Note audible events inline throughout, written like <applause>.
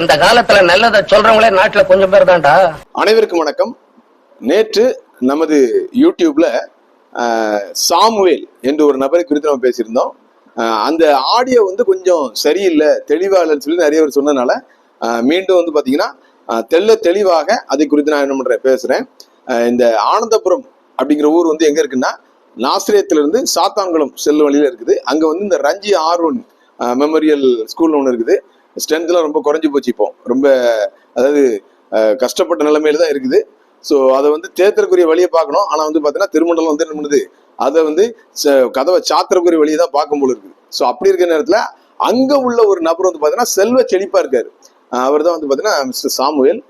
இந்த காலத்துல நல்லதை சொல்றவங்களே நாட்டுல கொஞ்சம் பேர் தான்டா. அனைவருக்கும் வணக்கம். நேற்று நமது யூடியூப்ல சாமுவேல் என்று ஒரு நபரை குறித்து நம்ம பேசியிருந்தோம். அந்த ஆடியோ வந்து கொஞ்சம் சரியில்லை தெளிவா இல்லைன்னு சொல்லி நிறைய பேர் சொன்னதுனால மீண்டும் வந்து பாத்தீங்கன்னா தெல்ல தெளிவாக அதை குறித்து நான் என்ன பண்றேன் பேசுறேன். இந்த ஆனந்தபுரம் அப்படிங்கிற ஊர் வந்து எங்க இருக்குன்னா நாசிரியத்திலிருந்து சாத்தான்குளம் செல்லும் வழியில இருக்குது. அங்க வந்து இந்த ரஞ்சி ஆர்வன் மெமோரியல் ஸ்கூல் ஒன்று இருக்குது. ஸ்ட்ரென்த்லாம் ரொம்ப குறைஞ்சி போச்சு இப்போ. ரொம்ப அதாவது கஷ்டப்பட்ட நிலைமையில தான் இருக்குது. ஸோ அதை வந்து தேர்தலுக்குரிய வழியை பார்க்கணும். ஆனால் வந்து பார்த்தீங்கன்னா திருமண்டலம் வந்து என்ன பண்ணுது? அதை வந்து ச- கதவை சாத்திரக்குரிய வழியை தான் பார்க்கும் போல இருக்குது. ஸோ அப்படி இருக்கிற நேரத்தில் அங்கே உள்ள ஒரு நபர் வந்து பார்த்தீங்கன்னா செல்வ செழிப்பாக இருக்கார். அவர் தான் வந்து பார்த்தீங்கன்னா mister Samuel.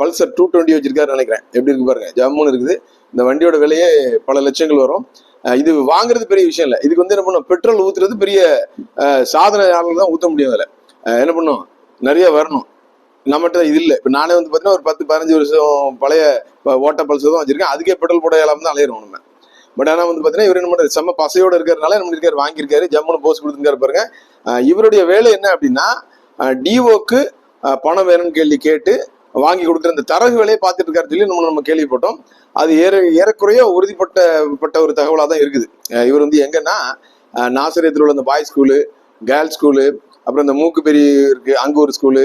Pulsar two twenty வச்சிருக்காரு நினைக்கிறேன். எப்படி இருக்கு பாருங்க. ஜம்முன்னு இருக்குது. இந்த வண்டியோட விலையே பல லட்சங்கள் வரும். இது வாங்குறது பெரிய விஷயம் இல்லை. இதுக்கு வந்து என்ன பண்ணும் பெட்ரோல் ஊத்துறது பெரிய சாதனையாளர்கள் சாதனை தான் ஊற்ற முடியும் அதில். என்ன பண்ணும்? நிறைய வரணும். நம்மகிட்ட இது இல்லை. இப்போ நானே வந்து பார்த்தீங்கன்னா ஒரு பத்து பதினஞ்சு வருஷம் பழைய ஓட்ட பல்சர் தான் வச்சிருக்கேன். அதுக்கே பெட்ரோல் போட இல்லாமல் தான் அலையிறோம் நம்ம. பட் ஆனால் வந்து பார்த்தீங்கன்னா இவர் என்ன பண்ணுறது செம்ம பசையோடு இருக்கிறதுனால என்ன பண்ணிருக்காரு? வாங்கியிருக்காரு. ஜம்முன்னு போஸ்ட் கொடுத்துருக்காரு பாருங்க. இவருடைய வேலை என்ன அப்படின்னா டிஓக்கு பணம் வேணும்னு கேள்வி கேட்டு வாங்கி கொடுக்குற அந்த தரகு வேலையை பார்த்துட்டு இருக்காரு சொல்லி நம்ம நம்ம கேள்விப்பட்டோம். அது ஏற ஏறக்குறைய உறுதிப்பட்ட பட்ட ஒரு தகவலாக தான் இருக்குது. இவர் வந்து எங்கன்னா நாசரியத்தில் உள்ள அந்த பாய் ஸ்கூலு கேர்ள்ஸ் ஸ்கூலு அப்புறம் இந்த மூக்கு பெரிய இருக்கு அங்க ஒரு ஸ்கூலு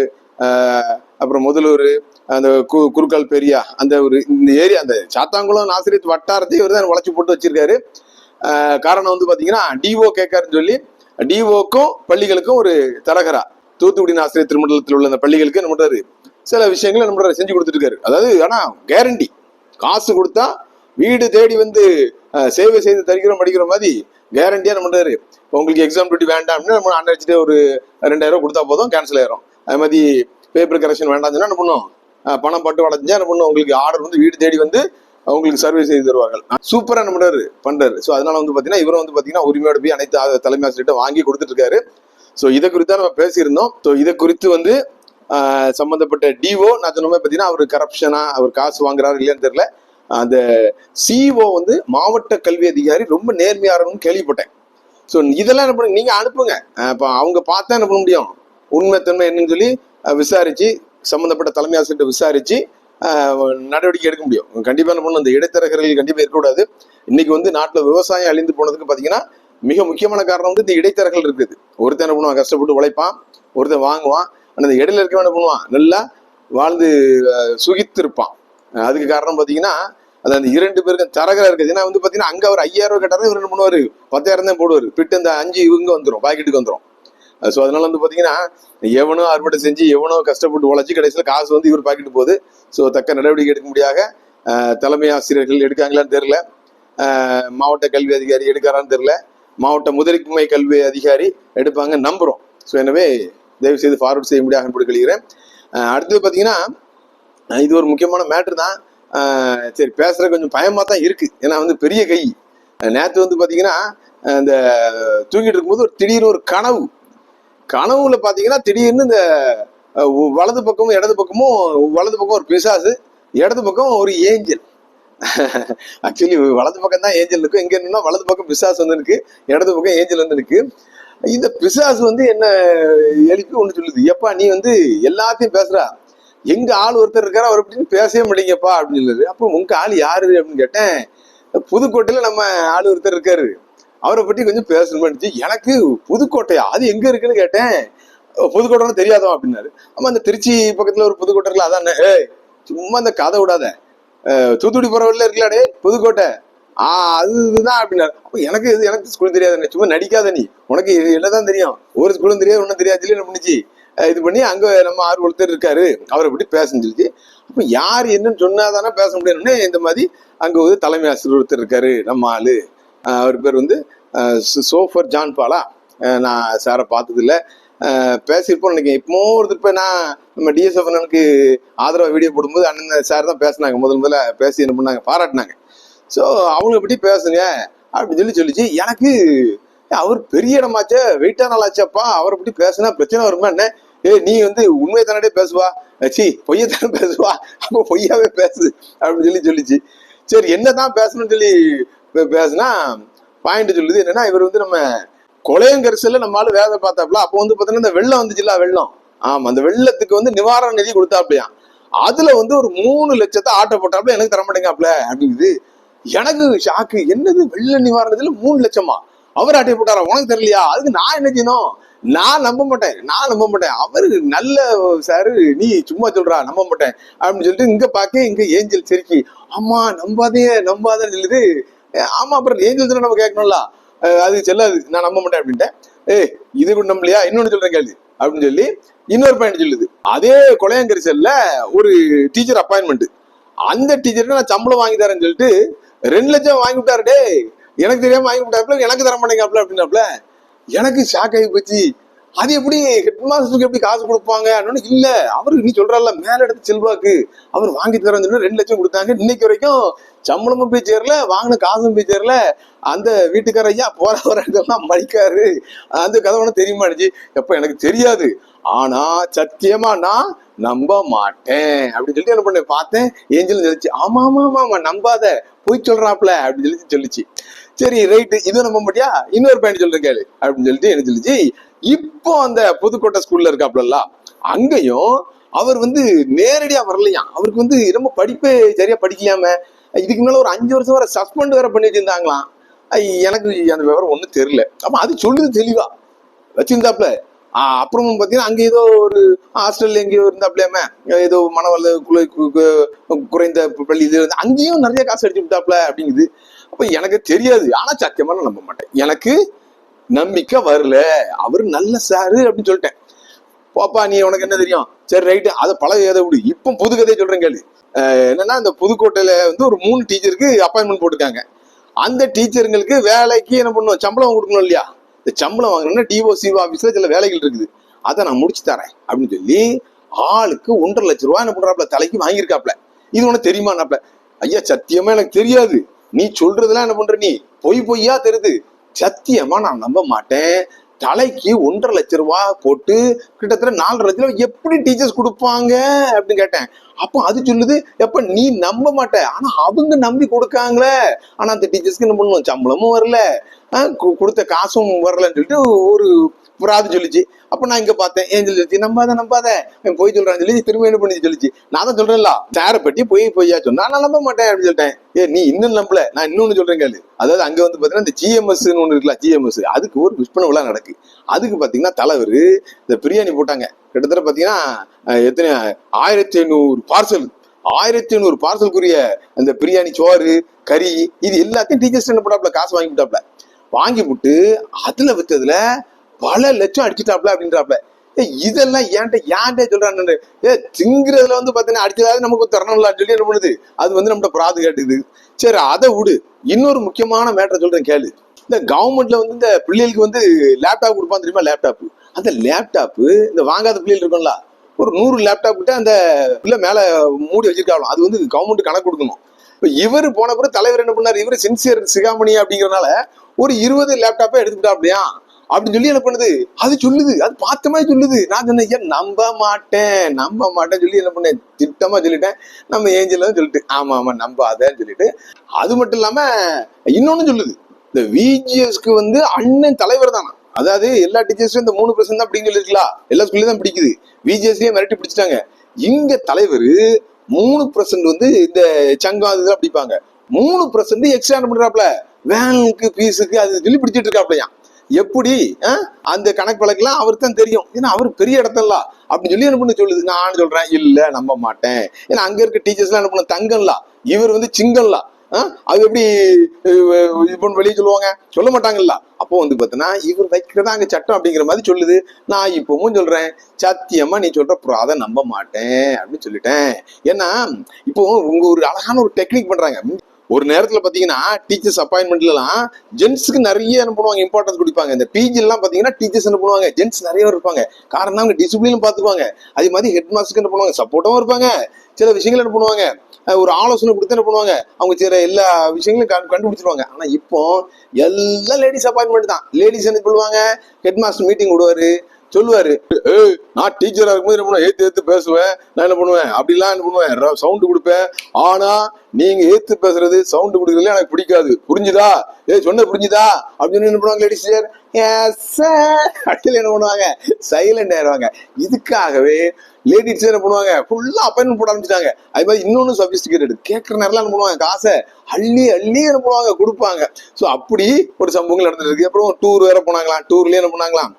அப்புறம் முதலூர் அந்த கு குறுக்கால் பெரியா அந்த ஒரு இந்த ஏரியா அந்த சாத்தாங்குளம் நாசிரியத் வட்டாரத்தையும் இவர் தான் உழைச்சி போட்டு வச்சிருக்காரு. காரணம் வந்து பார்த்தீங்கன்னா டிஓ கேட்காருன்னு சொல்லி டிஓக்கும் பள்ளிகளுக்கும் ஒரு தரகரா தூத்துக்குடி ஆசிரியர் திருமண்டலத்தில் உள்ள அந்த பள்ளிகளுக்கு என்ன பண்ணுறாரு சில விஷயங்களை என்ன பண்ணுறாரு செஞ்சு கொடுத்துருக்காரு அதாவது ஆனால் கேரண்டி காசு கொடுத்தா வீடு தேடி வந்து சேவை செய்து தருகிறோம் படிக்கிற மாதிரி கேரண்டியா என்ன இப்போ உங்களுக்கு எக்ஸாம் டியூட்டி வேண்டாம்னு நம்ம அண்ணன் ஒரு ரெண்டாயிரம் கொடுத்தா போதும் கேன்சல் ஆயிரும். அது மாதிரி பேப்பர் கரெக்ஷன் வேண்டாம்னு சொன்னால் என்ன பண்ணும்? பணம் பட்டு வளைஞ்சா என்ன பண்ணும்? உங்களுக்கு ஆர்டர் வந்து வீடு தேடி வந்து அவங்களுக்கு சர்வீஸ் செய்து தருவார்கள். சூப்பராக என்ன பண்ணுறாரு ஸோ அதனால வந்து பார்த்தீங்கன்னா இவரும் வந்து பார்த்தீங்கன்னா உரிமையோட போய் அனைத்து தலைமை ஆசிரியர்கிட்ட வாங்கி கொடுத்துட்டு இருக்காரு ஸோ இதை குறித்து தான் நம்ம பேசியிருந்தோம். ஸோ இதை குறித்து வந்து சம்மந்தப்பட்ட டிஓ நான் சொன்ன மாதிரி பார்த்தீங்கன்னா அவர் கரப்ஷனா அவர் காசு வாங்குறாரு இல்லையான்னு தெரியல. அந்த சிஇஓ வந்து மாவட்ட கல்வி அதிகாரி ரொம்ப நேர்மையாளர்னு கேள்விப்பட்டேன். ஸோ இதெல்லாம் என்ன பண்ணுங்க நீங்கள் அனுப்புங்க. இப்போ அவங்க பார்த்தா என்ன பண்ண முடியும்? உண்மைத்தன்மை என்னன்னு சொல்லி விசாரித்து சம்மந்தப்பட்ட தலைமை ஆசிரியர்கிட்ட விசாரித்து நடவடிக்கை எடுக்க முடியும். கண்டிப்பாக என்ன பண்ணணும்? இந்த இடைத்தரகர்கள் கண்டிப்பாக இருக்கக்கூடாது. இன்னைக்கு வந்து நாட்டில் விவசாயம் அழிந்து போனதுக்கு பார்த்தீங்கன்னா மிக முக்கியமான காரணம் வந்து இந்த இடைத்தரகர்கள் இருக்குது. ஒருத்தன் என்ன பண்ணுவான்? கஷ்டப்பட்டு உழைப்பான். ஒருத்தன் வாங்குவான். ஆனால் இந்த இடையில இருக்கவன் என்ன பண்ணுவான்? நல்லா வாழ்ந்து சுகித்திருப்பான். அதுக்கு காரணம் பார்த்தீங்கன்னா அது அந்த இரண்டு பேருக்கும் தரகரா இருக்குது ஏன்னா வந்து பார்த்தீங்கன்னா அங்கே அவர் ஐயாயிரம் ரூபாய் கேட்டாரு இவர் மூணு பண்ணுவாரு பத்தாயிரம் தான் போடுவார். பிட்டு இந்த அஞ்சு இவங்க வந்துடும் பாக்கெட்டுக்கு வந்துடும் ஸோ அதனால வந்து பார்த்தீங்கன்னா எவனோ அறுவடை செஞ்சு எவனோ கஷ்டப்பட்டு உழைச்சி கடைசியில் காசு வந்து இவர் பாக்கெட்டு போகுது. ஸோ தக்க நடவடிக்கை எடுக்க முடியாத தலைமை ஆசிரியர்கள் எடுக்காங்களான்னு தெரில மாவட்ட கல்வி அதிகாரி எடுக்காரான்னு தெரில மாவட்ட முதன்மை கல்வி அதிகாரி எடுப்பாங்க நம்புகிறோம் ஸோ எனவே தயவு செய்து ஃபார்வர்ட் செய்ய முடியாது கொள்கிறேன் அடுத்தது பார்த்தீங்கன்னா இது ஒரு முக்கியமான மேட்ரு தான். சரி பேசுகிற கொஞ்சம் பயமாக தான் இருக்குது ஏன்னா வந்து பெரிய கை. நேற்று வந்து பார்த்தீங்கன்னா இந்த தூங்கிட்டு இருக்கும்போது ஒரு திடீர்னு ஒரு கனவு. கனவுல பார்த்தீங்கன்னா திடீர்னு இந்த வலது பக்கமும் இடது பக்கமும் வலது பக்கம் ஒரு பிசாசு இடது பக்கம் ஒரு ஏஞ்சல். ஆக்சுவலி வலது பக்கம் தான் ஏஞ்சல் இருக்கும் எங்கே என்னன்னா வலது பக்கம் பிசாசு வந்து இருக்கு இடது பக்கம் ஏஞ்சல் வந்து இருக்கு. இந்த பிசாசு வந்து என்ன எழுப்பி ஒன்று சொல்லுது. எப்பா நீ வந்து எல்லாத்தையும் பேசுறா. எங்க ஆள் ஒருத்தர் இருக்காரு அவர் அப்படின்னு பேசவே மாட்டீங்கப்பா அப்படின்னு சொல்லுது அப்போ உங்க ஆள் யாரு அப்படின்னு கேட்டேன். புதுக்கோட்டையில நம்ம ஆள் ஒருத்தர் இருக்காரு. அவரை பற்றி கொஞ்சம் பேசணும்னு எனக்கு புதுக்கோட்டையா அது எங்க இருக்குன்னு கேட்டேன். புதுக்கோட்டைன்னு தெரியாதோ அப்படின்னாரு. ஆமா அந்த திருச்சி பக்கத்துல ஒரு புதுக்கோட்டை இருக்குல்ல அதான் ஏய் சும்மா அந்த கதை விடாத. தூத்துக்குடி போற இருக்கலாடே டே புதுக்கோட்டை. ஆ அது இதுதான் அப்படின்னாரு. அப்போ எனக்கு இது எனக்கு ஸ்கூல் தெரியாது சும்மா நடிக்காத நீ. உனக்கு என்னதான் தெரியும்? ஒரு ஸ்கூலும் தெரியாது ஒன்றும் தெரியாது சொல்லி என்ன பண்ணிச்சு? இது பண்ணி அங்கே நம்ம ஆறு ஒருத்தர் இருக்காரு. அவரை பற்றி பேசன்னு சொல்லிச்சு அப்போ யார் என்னன்னு சொன்னாதானே பேச முடியும்னு இந்த மாதிரி அங்கே வந்து தலைமை ஆசிரியர் ஒருத்தர் இருக்காரு நம்ம ஆளு. அவர் பேர் வந்து சோஃபர் ஜான் பாலா. நான் சாரை பார்த்ததில்ல. பேசியிருப்போம் நினைக்கிறேன். இப்போ ஒருத்தர் இப்போ நான் நம்ம டிஎஸ்எஃப் அண்ணனுக்கு ஆதரவாக வீடியோ போடும்போது அண்ணன் சார் தான் பேசினாங்க. முதல் முதல்ல பேசி என்ன பண்ணாங்க? பாராட்டினாங்க. ஸோ அவங்கள பற்றி பேசுங்க. அப்படின்னு சொல்லி சொல்லிச்சு. எனக்கு அவர் பெரிய இடமாச்சே வெயிட்டான ஆளாச்சப்பா அவரை பற்றி பேசுனா பிரச்சனை வருமா என்ன? ஏய் நீ வந்து உண்மையை தானே பேசுவா? சி பொய்யத்தானே பேசுவா? அப்போ பொய்யாவே பேசு அப்படின்னு சொல்லி சொல்லிச்சு. சரி என்னதான் பேசணும்னு சொல்லி பேசுனா பாயிண்ட் சொல்லுது. என்னன்னா இவர் வந்து நம்ம கொலையங்கரிசல்ல நம்மளால வேலை பார்த்தாப்புல அப்போ வந்து பார்த்தீங்கன்னா இந்த வெள்ளம் வந்துச்சுல்ல வெள்ளம். ஆமா அந்த வெள்ளத்துக்கு வந்து நிவாரண நிதி கொடுத்தாப்லையாம் அதுல வந்து ஒரு மூணு லட்சத்தை ஆட்டோ போட்டாப்ல எனக்கு தர மாட்டேங்காப்ல அப்படிங்குது. எனக்கு ஷாக்கு என்னது? வெள்ள நிவாரணத்துல மூணு லட்சமா? அவர் ஆட்டை போட்டாரா? உனக்கு தெரியலையா? அதுக்கு நான் என்ன செய்யணும்? நான் நம்ப மாட்டேன். நான் நம்ப மாட்டேன். அவரு நல்ல சாரு நீ சும்மா சொல்றா நம்ப மாட்டேன். அப்படின்னு சொல்லிட்டு இங்க பாக்க இங்க ஏஞ்சல் செருக்கி ஆமா நம்பாதே நம்பாதேன்னு சொல்லுது ஆமா அப்புறம் ஏஞ்சல் தானே நம்ம கேட்கணும்ல? அது செல்லாது. நான் நம்ப மாட்டேன் அப்படின்ட்டேன். ஏய் இது கூட நம்பலையா? இன்னொன்னு சொல்றேன் கேள்வி அப்படின்னு சொல்லி இன்னொரு பையன் சொல்லுது. அதே கொலையங்கரி செல்ல ஒரு டீச்சர் அப்பாயின்மெண்ட் அந்த டீச்சருக்கு நான் சம்பளம் வாங்கி தரேன்னு சொல்லிட்டு ரெண்டு லட்சம் வாங்கி விட்டாரு டே எனக்கு தெரியாம வாங்கி விட்டாப்ல எனக்கு தர மாட்டேங்காப்ல அப்படின்னாப்ல எனக்கு ஷாக் ஆகி போச்சு. அது எப்படி ஹெட் மாஸ்டருக்கு எப்படி காசு கொடுப்பாங்க? அப்படின்னு இல்ல. அவரு நீ சொல்றல மேல எடுத்து செல்வாக்கு. அவர் வாங்கி தரேன்னு சொல்லி ரெண்டு லட்சம் கொடுத்தாங்க. இன்னைக்கு வரைக்கும் சம்பளமும் போய் சேரல வாங்கின காசும் போய் சேரல. அந்த வீட்டுக்கார ஐயா போற வரதெல்லாம் மடிக்காரு. அந்த கதை ஒன்றும் தெரியுமா எப்ப எனக்கு தெரியாது. ஆனா சத்தியமா நான் நம்ப மாட்டேன். அப்படின்னு சொல்லிட்டு என்ன பண்ணேன்? பார்த்தேன் ஏஞ்சல் சொல்லிச்சு ஆமா ஆமா ஆமா ஆமா நம்பாத போய் சொல்றாப்ல அப்படின்னு சொல்லி சொல்லிச்சு. சரி ரைட்டு இதை நம்ப மாட்டியா? இன்னொரு பையன் சொல்றேன் கேளு அப்படின்னு சொல்லிட்டு என்ன சொல்லிச்சு? இப்போ அந்த புதுக்கோட்டை ஸ்கூல்ல இருக்காப்ல அங்கேயும் அவர் வந்து நேரடியா வரலையாம் அவருக்கு வந்து ரொம்ப படிப்பே சரியா படிக்கலாம இதுக்கு மேல ஒரு அஞ்சு வருஷம் வரை சஸ்பெண்ட் வேற பண்ணி வச்சிருந்தாங்களாம். எனக்கு அந்த விவரம் ஒன்றும் தெரியல. அப்ப அது சொல்லுது தெளிவா. வச்சிருந்தாப்ல அப்புறமும் பார்த்தீங்கன்னா அங்கே ஏதோ ஒரு ஹாஸ்டல்ல எங்கேயோ இருந்தாப்லையாம ஏதோ மனவள குலை கு- குறைந்த பள்ளி இது இருந்து அங்கேயும் நிறைய காசு அடிச்சு விட்டாப்ல அப்படிங்குது. அப்போ எனக்கு தெரியாது. ஆனால் சத்தியமாக நான் நம்ப மாட்டேன். எனக்கு நம்பிக்கை வரல. அவர் நல்ல சாரு அப்படின்னு சொல்லிட்டேன். பாப்பா நீ உனக்கு என்ன தெரியும்? சரி ரைட்டு அதை பழைய கதை விடு. இப்போ புது கதையை சொல்கிறேன் கேளு. என்னன்னா இந்த புதுக்கோட்டையில் வந்து ஒரு மூணு டீச்சருக்கு அப்பாயின்மெண்ட் போட்டிருக்காங்க. அந்த டீச்சருங்களுக்கு வேலைக்கு என்ன பண்ணுவோம் சம்பளம் கொடுக்கணும் இல்லையா? இந்த சம்பளம் வாங்கணும்னா டிஓசி ஆஃபீஸில் சில வேலைகள் இருக்குது. அதை நான் முடிச்சு தரேன் அப்படின்னு சொல்லி ஆளுக்கு ஒன்றரை லட்ச ரூபா என்ன பண்றாப்ல தலைக்கு வாங்கியிருக்காப்ல இது உனக்கு தெரியுமானாப்ல ஐயா சத்தியமா எனக்கு தெரியாது. நீ சொல்றதெல்லாம் என்ன பண்ற நீ? பொய் பொய்யா தெரியுது. சத்தியமா நான் நம்ப மாட்டேன். தலைக்கு ஒன்றரை லட்ச ரூபா போட்டு கிட்டத்தட்ட நாலரை லட்ச ரூபா எப்படி டீச்சர்ஸ் கொடுப்பாங்க அப்படின்னு கேட்டேன். அப்போ அது சொல்லுது எப்ப நீ நம்ப மாட்ட. ஆனா அவங்க நம்பி கொடுக்காங்களே. ஆனா அந்த டீச்சர்ஸ்க்கு என்ன பண்ணுவோம் சம்பளமும் வரல. கொடுத்த காசும் வரலன்னு சொல்லிட்டு ஒரு புறாது சொல்லிச்சு. அப்ப நான் இங்க பார்த்தேன். ஏஞ்சல் சொல்லிச்சு நம்பாத நம்பாத. அவன் போய் சொல்றான்னு சொல்லி திரும்ப என்ன பண்ணி சொல்லிச்சு. நான் தான் சொல்றேன்ல. சேரை பற்றி போய் பொய்யா சொன்னா நான் நம்ப மாட்டேன் அப்படின்னு சொல்லிட்டேன். ஏ நீ இன்னும் நம்பல. நான் இன்னொன்னு சொல்றேன் கேளு. அதாவது அங்க வந்து பாத்தீங்கன்னா இந்த ஜிஎம்எஸ் ஒன்று இருக்கலாம் ஜிஎம்எஸ் அதுக்கு ஒரு விற்பனை விழா நடக்கு. அதுக்கு பாத்தீங்கன்னா தலைவர் இந்த பிரியாணி போட்டாங்க. கிட்டத்தட்ட பாத்தீங்கன்னா எத்தனை ஆயிரத்தி ஐநூறு பார்சல் ஆயிரத்தி ஐநூறு பார்சலுக்குரிய அந்த பிரியாணி சோறு கறி இது எல்லாத்தையும் டீச்சர்ஸ் என்ன பண்ணாப்ல காசு வாங்கி விட்டாப்ல வாங்கி விட்டு அதுல வித்ததுல பல லட்சம் அடிச்சுட்டாப்ல அப்படின்றாப்ல. ஏ இதெல்லாம் ஏன்ட்ட ஏன்ட்டே சொல்றான்னு ஏ திங்கிறதுல வந்து பாத்தீங்கன்னா அடிச்சதாவது நமக்கு தரணும்லான்னு சொல்லி என்ன பண்ணுது? அது வந்து நம்மகிட்ட பிராது கேட்டுது சரி அதை விடு. இன்னொரு முக்கியமான மேட்டரை சொல்றேன் கேளு. இந்த கவர்மெண்ட்ல வந்து இந்த பிள்ளைகளுக்கு வந்து லேப்டாப் கொடுப்பான் தெரியுமா லேப்டாப் அந்த லேப்டாப் இந்த வாங்காத பிள்ளைகள் இருக்கும்ல ஒரு நூறு லேப்டாப் கிட்ட அந்த பிள்ளை மேல மூடி வச்சிருக்காங்க அது வந்து கவர்மெண்ட் கணக்கு கொடுக்கணும். இப்ப இவர் போன பிறகு தலைவர் என்ன பண்ணார்? இவர் சின்சியர் சிகாமணி அப்படிங்கறனால ஒரு இருபது லேப்டாப்பை எடுத்துக்கிட்டாப்லையா அப்படின்னு சொல்லி என்ன பண்ணுது? அது சொல்லுது. அது பார்த்த மாதிரி சொல்லுது. நான் சொன்னேன் ஏன் நம்ப மாட்டேன்? நம்ப மாட்டேன்னு சொல்லி என்ன பண்ணேன்? திட்டமா சொல்லிட்டேன். நம்ம ஏஞ்சலும் சொல்லிட்டு ஆமா ஆமா நம்பாதேன்னு சொல்லிட்டு. அது மட்டும் இல்லாம இன்னொன்னு சொல்லுது. இந்த விஜிஎஸ்க்கு வந்து அண்ணன் தலைவர் தானா? அதாவது எல்லா டீச்சர்ஸும் இந்த மூணு பர்சன்ட் தான் அப்படின்னு சொல்லிருக்கலாம் எல்லா ஸ்கூல்லையும் தான் பிடிக்குது. விஜிஎஸ்லயே மிரட்டி பிடிச்சிட்டாங்க. இங்க தலைவர் மூணு பர்சன்ட் வந்து இந்த சங்கம் அதுதான் பிடிப்பாங்க. மூணு பர்சன்ட் எக்ஸ்ட்ரா பண்றாப்ல வேனுக்கு பீஸுக்கு அது சொல்லி பிடிச்சிட்டு இருக்காப்லையா எப்படி ஆ? அந்த கணக்கு வழக்கெல்லாம் அவருக்கு தான் தெரியும். ஏன்னா அவர் பெரிய இடத்துல அப்படின்னு சொல்லி என்ன பண்ண சொல்லுது? நான் சொல்றேன் இல்ல நம்ப மாட்டேன். ஏன்னா அங்க இருக்க டீச்சர்ஸ் எல்லாம் என்ன பண்ண? தங்கம்ல. இவர் வந்து சிங்கம்ல. ஆ? அது எப்படி இப்போ வெளியே சொல்லுவாங்க? சொல்ல மாட்டாங்கல்ல. அப்போ வந்து பார்த்தீங்கன்னா இவர் வைக்கிறதா அங்க சட்டம் அப்படிங்கிற மாதிரி சொல்லுது. நான் இப்பவும் சொல்றேன் சத்தியமா நீ சொல்ற அதை நம்ப மாட்டேன். அப்படின்னு சொல்லிட்டேன். ஏன்னா இப்போ உங்க ஒரு அழகான ஒரு டெக்னிக் பண்றாங்க. ஒரு நேரத்தில் பார்த்தீங்கன்னா டீச்சர்ஸ் அப்பாயின்மெண்ட்லாம் ஜென்ஸுக்கு நிறைய என்ன பண்ணுவாங்க இம்பார்ட்டன்ஸ் கொடுப்பாங்க. இந்த பிஜிலாம் பார்த்தீங்கன்னா டீச்சர்ஸ் என்ன பண்ணுவாங்க ஜென்ஸ் நிறைய இருப்பாங்க. காரணம் அவங்க டிசிப்ளினும் பார்த்துக்குவாங்க அதே மாதிரி ஹெட் மாஸ்டருக்கு என்ன பண்ணுவாங்க சப்போர்ட்டும் இருப்பாங்க. சில விஷயங்கள் என்ன பண்ணுவாங்க ஒரு ஆலோசனை கொடுத்து என்ன பண்ணுவாங்க அவங்க சில எல்லா விஷயங்களும் கண்டுபிடிச்சிருவாங்க. ஆனால் இப்போ எல்லாம் லேடிஸ் அப்பாயின்மெண்ட் தான். லேடிஸ் என்ன பண்ணுவாங்க ஹெட் மாஸ்டர் மீட்டிங் விடுவார். சொல்லுவாரு நான் டீச்சரா இருக்கும்போது என்ன பண்ணுவேன்? ஏத்து ஏத்து பேசுவேன். நான் என்ன பண்ணுவேன்? அப்படிலாம் என்ன பண்ணுவேன்? சவுண்ட் கொடுப்பேன். ஆனா நீங்க ஏத்து பேசுறது சவுண்ட் கொடுக்கறதுல எனக்கு பிடிக்காது. புரிஞ்சுதா? ஏ சொன்ன புரிஞ்சுதா? அப்படின்னு என்ன பண்ணுவாங்க லேடிஸ் சார் என்ன பண்ணுவாங்க? சைலண்ட் ஆயிடுவாங்க. இதுக்காகவே லேடிஸ் என்ன பண்ணுவாங்க. ஃபுல்லா அப்பாயின்மெண்ட் போட ஆரம்பிச்சிட்டாங்க. அது மாதிரி இன்னொன்னு சபிஸ்டிகேட்டட் கேட்கற நேரம்லாம் என்ன பண்ணுவாங்க. காசை அள்ளி அள்ளி என்ன பண்ணுவாங்க? கொடுப்பாங்க. ஸோ அப்படி ஒரு சம்பவங்கள் நடந்துருக்கு அப்புறம் டூர் வேற போனாங்களாம். டூர்லயே என்ன பண்ணாங்களாம்?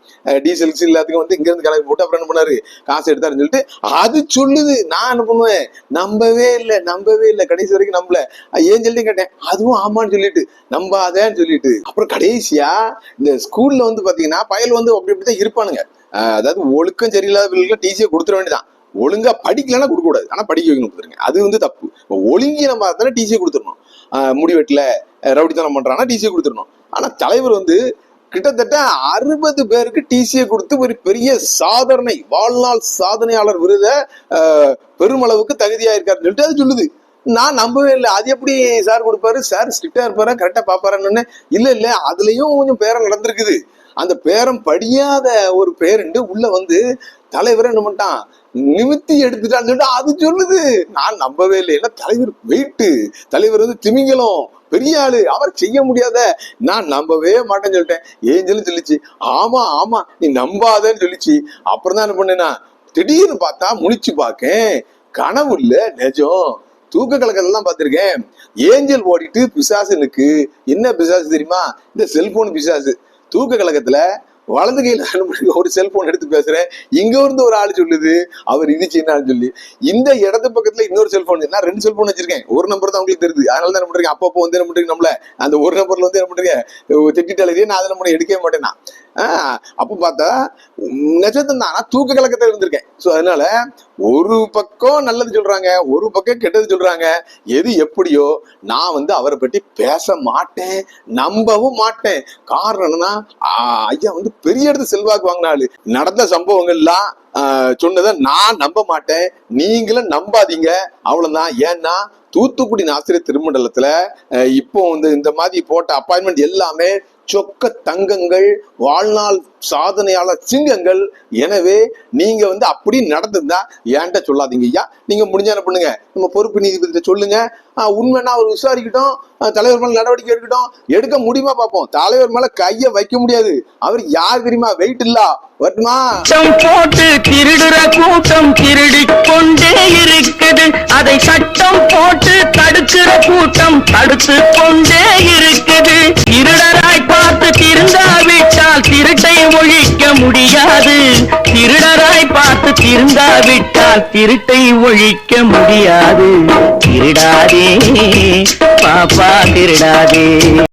டீசல்ஸ் எல்லாத்துக்கும் வந்து இங்கேருந்து கிளம்பி போட்டு அப்புறம் என்ன பண்ணாரு? காசு எடுத்தாருன்னு சொல்லிட்டு அது சொல்லுது. நான் என்ன பண்ணுவேன்? நம்பவே இல்லை. நம்பவே இல்லை. கடைசி வரைக்கும் நம்பல. ஏன் சொல்லிட்டு கேட்டேன்? அதுவும் ஆமான்னு சொல்லிட்டு. நம்பாதேன்னு சொல்லிட்டு. அப்புறம் கடைசியா இந்த ஸ்கூல்ல வந்து பாத்தீங்கன்னா பயல் வந்து அப்படி அப்படிதான் இருப்பானுங்க. அதாவது ஒழுக்கம் சரியில்லாதவர்களுக்கு டிசியை கொடுத்துட வேண்டியதான் ஒழுங்கா படிக்கலைன்னா கொடுக்க கூடாது ஆனா படிக்க வைக்கணும் கொடுத்துருங்க. அது வந்து தப்பு. ஒழுங்கி நம்ம இருந்தாலும் டிசியை கொடுத்துடணும். அஹ் முடிவெட்டில் ரவுடித்தனம் பண்றாங்கன்னா டிசியை கொடுத்துடணும். ஆனா தலைவர் வந்து கிட்டத்தட்ட அறுபது பேருக்கு டிசியை கொடுத்து ஒரு பெரிய சாதனை வாழ்நாள் சாதனையாளர் விருதை பெருமளவுக்கு தகுதியாக இருக்காருன்னு சொல்லிட்டு அது சொல்லுது. நான் நம்பவே இல்லை. அது எப்படி சார் கொடுப்பாரு? சார் ஸ்ட்ரிக்டா இருப்பாரா? கரெக்டா பாப்பாருன்னு இல்ல இல்ல. அதுலயும் கொஞ்சம் பேரம் நடந்திருக்குது. அந்த பேரம் படியாத ஒரு பேருண்டு உள்ள வந்து தலைவர் என்ன பண்ணிட்டான்? நிமித்தி எடுத்துட்டான்னு சொல்லிட்டு அது சொல்லுது. நான் நம்பவே இல்லை. ஏன்னா தலைவர் வெயிட்டு தலைவர் வந்து திமிங்கலம் பெரிய ஆளு அவர் செய்ய முடியாத நான் நம்பவே மாட்டேன்னு சொல்லிட்டேன். ஏஞ்சலும் சொல்லிச்சு? ஆமா ஆமா நீ நம்பாதன்னு சொல்லிச்சு. அப்புறம் தான் என்ன பண்ணேன்னா திடீர்னு பார்த்தா முழிச்சு பார்க்கேன். கனவு இல்ல நிஜம். தூக்க கலக்கெல்லாம் பார்த்திருக்கேன். ஏஞ்சல் ஓடிட்டு பிசாசுனுக்கு என்ன பிசாசு தெரியுமா? இந்த செல்போன் பிசாசு. தூக்க கழகத்துல வலது கையில் <laughs> ஒரு செல்போன் எடுத்து பேசுறேன். இங்க இருந்து ஒரு ஆள் சொல்லுது அவர் இது செய்யணும் சொல்லி. இந்த இடது பக்கத்துல இன்னொரு செல்போன் நான் ரெண்டு செல்போன் வச்சிருக்கேன். ஒரு நம்பர் தான் உங்களுக்கு தெரியுது. அதனால தான் என்ன பண்றீங்க? அப்பப்போ வந்து என்ன பண்றீங்க நம்மள? அந்த ஒரு நம்பர்ல வந்து என்ன பண்றீங்க? திட்டிட்டாலே நான் அதை நம்ம எடுக்கவே மாட்டேனா ஆஹ் அப்ப பார்த்தா நிஜத்தான் நான் தூக்க கலக்கத்தில் இருந்திருக்கேன். ஸோ அதனால ஒரு பக்கம் நல்லது சொல்றாங்க ஒரு பக்கம் கெட்டது சொல்றாங்க. எது எப்படியோ நான் வந்து அவரை பற்றி பேச மாட்டேன் நம்பவும் மாட்டேன். காரணம் என்னன்னா ஐயா வந்து பெரிய இடத்து செல்வாக்கு வாங்கினாலு நடந்த சம்பவங்கள்லாம் சொன்னதை நான் நம்ப மாட்டேன். நீங்களும் நம்பாதீங்க. அவ்வளவுதான். ஏன்னா தூத்துக்குடி ஆசிரியர் திருமண்டலத்துல இப்போ வந்து இந்த மாதிரி போட்ட அப்பாயின்மெண்ட் எல்லாமே சொக்க தங்கங்கள் வாழ்நாள் சாதனையாளர் சிங்கங்கள். எனவே நீங்க வந்து அப்படி நடந்திருந்தா ஏன்ட்ட சொல்லாதீங்க ஐயா? நீங்க முடிஞ்ச என்ன பண்ணுங்க? நம்ம பொறுப்பு நீதிபதிட்ட சொல்லுங்க. உண்மைன்னா அவர் விசாரிக்கட்டும். தலைவர் மேல நடவடிக்கை எடுக்கட்டும். எடுக்க முடியுமா பார்ப்போம். தலைவர் மேல கைய வைக்க முடியாது. அவர் யார் தெரியுமா? வெயிட் இல்ல. வரட்டுமா? போட்டு திருடுற கூட்டம் திருடி கொண்டே இருக்குது. அதை சட்டம் போட்டு தடுக்கிற கூட்டம் தடுத்து கொண்டே இருக்குது. திருடராய் முடியாது. திருடராய் பார்த்து திருந்தாவிட்டால் திருட்டை ஒழிக்க முடியாது. திருடாதே பாப்பா திருடாதே.